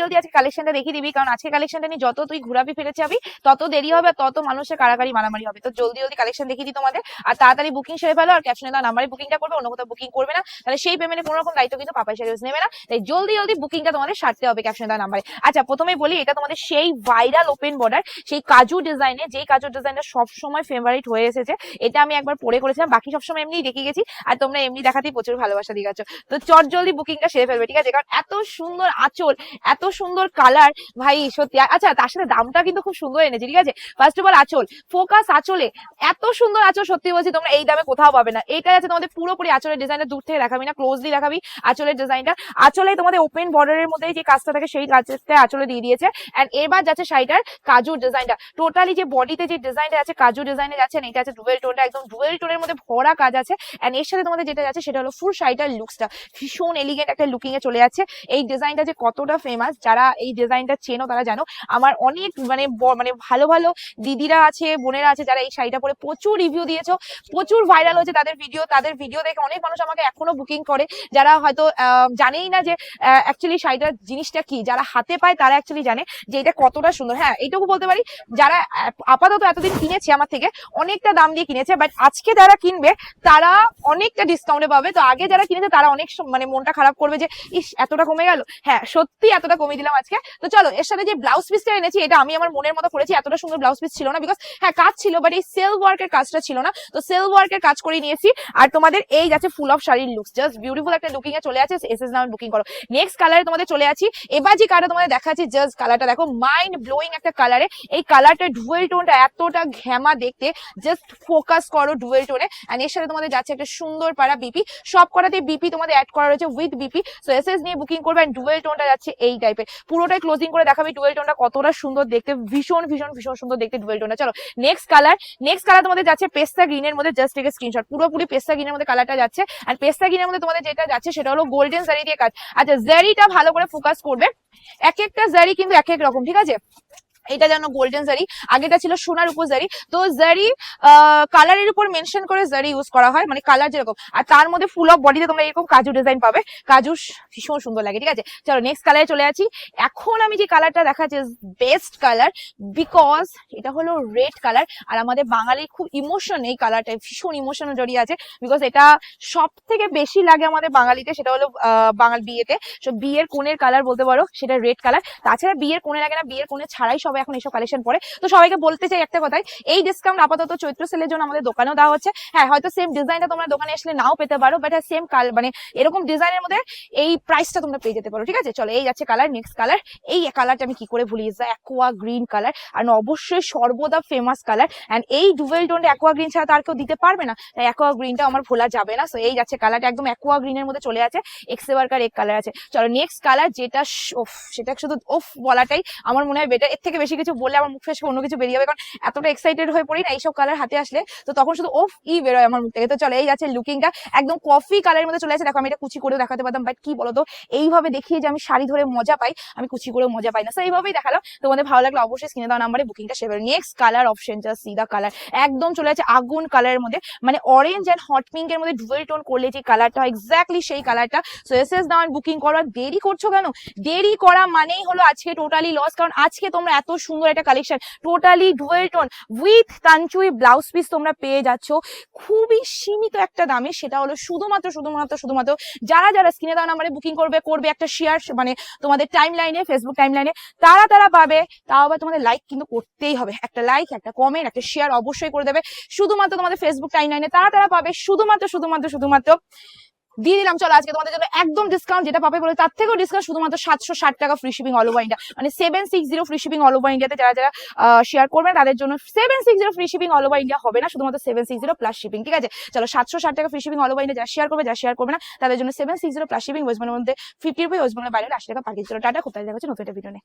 জলদি আজকে কালেকশনটা দেখিয়ে দিবি, কারণ আজকে কালেকশনটা নিয়ে যত তুই ঘুরাবি ফিরে যাবি তত দেরি হবে তত মানুষের কারাকারি মারামারি হবে। তো জলদি জলদি কালেকশন দেখিয়ে দিই তোমাদের। আর তাড়াতাড়ি বুকিং সেরে ফেলো আর ক্যাপশনে দেওয়া নাম্বারে বুকিংটা করবে, অন্য কোথাও বুকিং করবে না। তাহলে সেই পেমেন্টে কোনো রকম দায়িত্ব কিন্তু পাপাই সার্ভিস নেবে না। তাই জলদি জলদি বুকিংটা তোমাদের সারতে হবে ক্যাপশনে দেওয়া নাম্বারে আচ্ছা প্রথমেই বলি, এটা তোমাদের সেই ভাইরাল ওপেন বর্ডার সেই কাজু ডিজাইনে যেই কাজু ডিজাইনটা সবসময় ফেভারিট হয়ে এসেছে, এটা আমি একবার পরে করেছিলাম, বাকি সবসময় এমনি দেখে গেছি, আর তোমরা এমনি দেখাতেই প্রচুর ভালোবাসা দিয়ে গেছো তো চট জলদি বুকিংটা সেরে ফেলবে, ঠিক আছে? কারণ এত সুন্দর আঁচল, এত সুন্দর কালার ভাই, সত্যি। আচ্ছা তার সাথে দামটা কিন্তু খুব সুন্দর এনেছে, ঠিক আছে? ফার্স্ট অফ অল আঁচল। ফোকাস আচলে এত সুন্দর আচল, সত্যি বলছি, তোমরা এই দামে কোথাও পাবে না। এইটা আছে তোমাদের পুরোপুরি আঁচলের ডিজাইনটা দূর থেকে দেখাবি না ক্লোজলি দেখাবি আঁচলের ডিজাইনটা আচলে তোমাদের ওপেন বর্ডারের মধ্যে যে কাজটা থাকে, সেই কাজটা আঁচলে দিয়ে দিয়েছে। এন্ড এবার যাচ্ছে শাড়িটার কাজু ডিজাইনটা টোটালি যে বডিতে যে ডিজাইনটা আছে কাজু ডিজাইনে যাচ্ছে এটা আছে ডুয়েল টোনটা একদম ডুয়েল টোনের মধ্যে ভরা কাজ আছে। এন্ড এর সাথে তোমাদের যেটা যাচ্ছে, সেটা হলো ফুল শাড়িটার লুকসটা ভীষণ এলিগেন্ট একটা লুকিং এ চলে যাচ্ছে। এই ডিজাইনটা যে কতটা ফেমাস যারা এই ডিজাইনটা চেনো তারা জানো, আমার অনেক মানে মানে ভালো ভালো দিদিরা আছে, বোনেরা আছে যারা এই শাড়িটা পরে প্রচুর রিভিউ দিয়েছ, প্রচুর ভাইরাল হয়েছে তাদের ভিডিও তাদের ভিডিও দেখে অনেক মানুষ আমাকে এখনও বুকিং করে, যারা হয়তো জানেই না যে অ্যাকচুয়ালি শাড়িটার জিনিসটা কি, যারা হাতে পায় তারা অ্যাকচুয়ালি জানে যে এটা কতটা সুন্দর। হ্যাঁ এইটুকু বলতে পারি, যারা আপাতত এতদিন কিনেছে আমার থেকে, অনেকটা দাম দিয়ে কিনেছে বাট আজকে যারা কিনবে, তারা অনেকটা ডিসকাউন্টে পাবে। তো আগে যারা কিনেছে তারা অনেক মানে মনটা খারাপ করবে যে, ইস, এতটা কমে গেল। হ্যাঁ সত্যি এতটা কমিয়ে দিলাম আজকে। তো চলো, এর সাথে যে ব্লাউজ পিসটা এনেছি, এটা আমি আমার মনের মতো করেছি, এতটা সুন্দর ব্লাউজ পিস ছিল না বিকজ হ্যাঁ কাজ ছিল বাট এই সেল ওয়ার্কের কাজটা ছিল না। তো সেল ওয়ার্কের কাজ করে নিয়েছি, আর তোমাদের এই যাচ্ছে ফুল অফ শাড়ির লুকস জাস্ট বিউটিফুল একটা লুকিং এ চলে আছে এস এস বুকিং করো। নেক্সট কালারে তোমাদের চলে আছি, এবার যে কালারটা তোমাদের দেখাচ্ছি জাস্ট কালারটা দেখো মাইন্ড ব্লোয়িং একটা কালারে এই কালারটা ডুয়েল টোনটা এতটা ঘ্যামা দেখতে জাস্ট ফোকাস করো ডুয়েল টোনে এন্ড এর সাথে তোমাদের যাচ্ছে একটা সুন্দর পাড়া বিপি সব করাতে বিপি তোমাদের অ্যাড করা রয়েছে with B P so S S booking করবে এন্ড ডুয়েল টোনটা যাচ্ছে এই টাইপের পুরোটাই ক্লোজিং করে দেখাবে ডুয়েল টোনটা কতটা সুন্দর দেখতে, ভীষণ ভীষণ ভীষণ সুন্দর দেখতে ডুয়েল টোনটা চলো নেক্সট কালার নেক্সট কালার তোমাদের যাচ্ছে পেস্তা গ্রিনের মধ্যে জাস্ট থেকে স্ক্রিনশট পুরোপুরি পেস্তা গ্রিনের মধ্যে কালারটা যাচ্ছে। আর পেস্তা গ্রিনের মধ্যে তোমাদের যেটা যাচ্ছে, সেটা হলো গোল্ডেন জারি দিয়ে কাজ। আচ্ছা জারিটা ভালো করে ফোকাস করবে। এক একটা জারি কিন্তু এক এক রকম, ঠিক আছে? এটা যেন গোল্ডেন জারি আগেটা ছিল সোনার উপর জারি তো জারি কালারের উপর মেনশন করে জারি ইউজ করা হয় মানে কালার যেরকম। আর তার মধ্যে ফুল অফ বডিতে তোমরা এরকম কাজু ডিজাইন পাবে। কাজু ভীষণ সুন্দর লাগে, ঠিক আছে? চলো নেক্সট কালারে চলে আছি এখন আমি যে কালারটা দেখাচ্ছি বেস্ট কালার বিকজ এটা হলো রেড কালার আর আমাদের বাঙালির খুব ইমোশন এই কালারটা ভীষণ ইমোশন জড়িয়ে আছে। বিকজ এটা সব থেকে বেশি লাগে আমাদের বাঙালিতে, সেটা হলো বাঙাল বিয়েতে। সো বিয়ের কোণের কালার বলতে পারো, সেটা রেড কালার তাছাড়া বিয়ের কোণে লাগে না, বিয়ের কোণে ছাড়াই সবাই এখন এইসব কালেকশন পরে। তো সবাইকে বলতে চাই একটা কথাই, এই ডিসকাউন্ট আপাতত চৈত্র সেলের জন্য আমাদের দোকানেও দেওয়া হচ্ছে। হ্যাঁ হয়তো সেম ডিজাইনটা তোমরা দোকানে আসলে নাও পেতে পারো বাট সেম কাল মানে এরকম ডিজাইনের মধ্যে এই প্রাইসটা তোমরা পেয়ে যেতে পারো, ঠিক আছে? চলো, এই যাচ্ছে কালার নেক্সট কালার এই কালারটা আমি কি করে ভুলি ইজ অ্যাকোয়া গ্রিন কালার আর অবশ্যই সর্বদা ফেমাস কালার এন্ড এই ডুভেল টোন অ্যাকোয়া গ্রিন ছাড়া তো আর কেউ দিতে পারবে না। তাই অ্যাকোয়া গ্রিনটা আমার ভোলা যাবে না। সো এই যাচ্ছে কালারটা একদম অ্যাকোয়া গ্রিনের মধ্যে চলে আছে। এক্সে ওয়ার্কার এক কালার আছে। চলো নেক্সট কালার যেটা ওফ সেটা শুধু ওফ বলাটাই আমার মনে হয় বেটার এর থেকে বেশি কিছু বললে আমার মুখ ফেসে অন্য কিছু বেরিয়ে যাবে, কারণ এতটা এক্সাইটেড হয়ে পড়ি না এইসব কালার হাতে আসলে। তো তখন শুধু ওফ, ই বেরোয় আমার মুখ থেকে। তো চলে, এই যাচ্ছে লুকিংটা একদম কফি কালারের মধ্যে চলে আসে। দেখো, আমি এটা কুচি করেও দেখাতে পারতাম বাট কি বলতো? এইভাবে দেখিয়ে যে আমি শাড়ি ধরে মজা পাই, আমি কুচি করেও মজা পাই না। তো এইভাবেই দেখালাম। তোমাদের ভালো লাগলে অবশ্যই স্ক্রিনে দেওয়া নাম্বারে বুকিংটা সেবে নেক্সট কালার অপশন যা সি দা কালার একদম চলে যাচ্ছে আগুন কালারের মধ্যে। মানে অরেঞ্জ অ্যান্ড হট পিঙ্ক এর মধ্যে ডুয়েল টোন করলে যে কালারটা হয় এক্স্যাক্টলি সেই কালারটা সো এস এস দাওয়ান বুকিং করার। দেরি করছ কেন? দেরি করা মানেই হলো আজকে টোটালি লস কারণ আজকে তোমরা এত সুন্দর একটা collection totally dual with Tanchoi blouse piece তোমরা পেয়ে যাচ্ছ। খুবই সীমিত একটা দামে, সেটা হলো শুধুমাত্র শুধুমাত্র শুধুমাত্র যারা যারা স্ক্রিনে দেওয়া নাম্বারে বুকিং করবে করবে একটা শেয়ার মানে তোমাদের টাইম লাইনে ফেসবুক টাইম লাইনে তারা তারা পাবে, তাও আবার তোমাদের লাইক কিন্তু করতেই হবে। একটা লাইক একটা কমেন্ট একটা শেয়ার অবশ্যই করে দেবে। শুধুমাত্র তোমাদের ফেসবুক টাইম লাইনে তারা তারা পাবে, শুধুমাত্র শুধুমাত্র শুধুমাত্র দিয়ে দিলাম, চলো আজকে তোমাদের জন্য একদম ডিসকাউন্ট যেটা পাবে বলে তার থেকেও ডিসকাউন্ট শুধুমাত্র সাতশো ষাট টাকা free shipping all over India মানে seven six zero free shipping all over ইন্ডিয়াতে যারা যারা শেয়ার করবেন, তাদের জন্য seven six zero free shipping all over India হবে না, শুধুমাত্র seven six zero plus shipping ঠিক আছে? চলো সাতশো ষাট টাকা free shipping all over India যা শেয়ার করবে যা শেয়ার করবে না, তাদের জন্য seven six zero plus shipping West বেঙ্গলের মধ্যে ফিফটি রুপি ওয়েস্ট বেঙ্গলের বাইরে আশি টাকা পাঠিয়ে চলো টাটা, খুব তাড়াতাড়ি নতুন একটা ভিডিও নিয়ে।